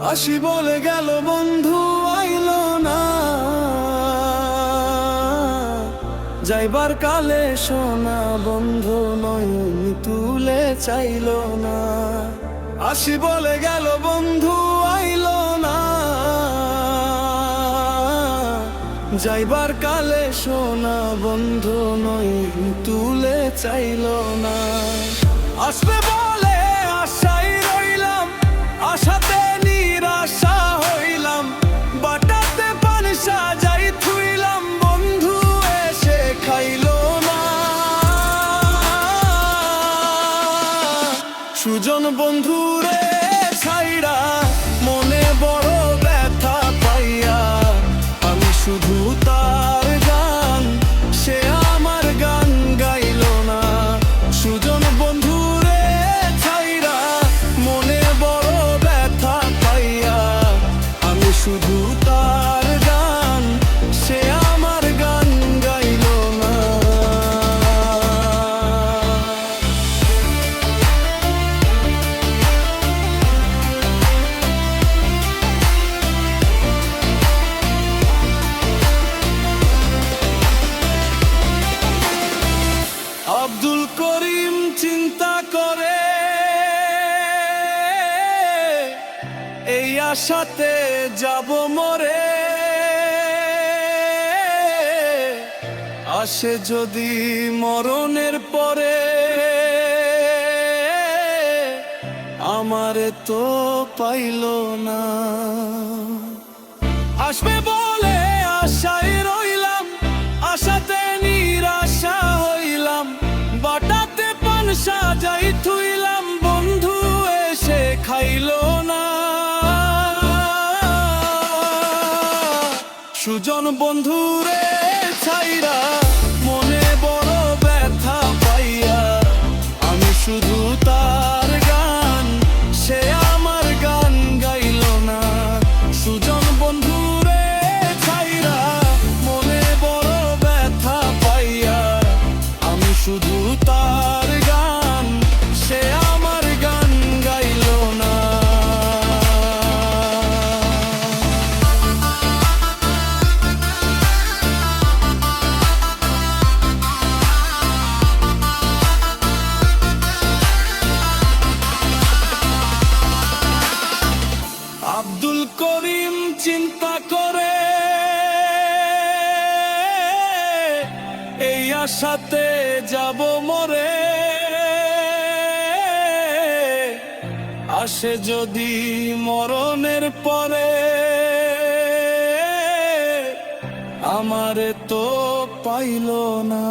আসি বলে গেল, বন্ধু, আইলো না। যাইবার কালে সোনা বন্ধু নয়ন তুলে চাইল না। আসি বলে গেল, বন্ধু, আইলো না। যাইবার কালে সোনা বন্ধু নয়ন তুলে চাইল না। আসবে বলে সুজন বন্ধু আব্দুল করিম চিন্তা করে এই আশাতে যাব মরে। আসে যদি মরণের পরে আমারে তো পাইল না। আসবে বলে আশায় সুজন বন্ধুরে ছাইরা আশাতে যাব মরে। আসে যদি মরণের পরে আমারে তো পাইল না।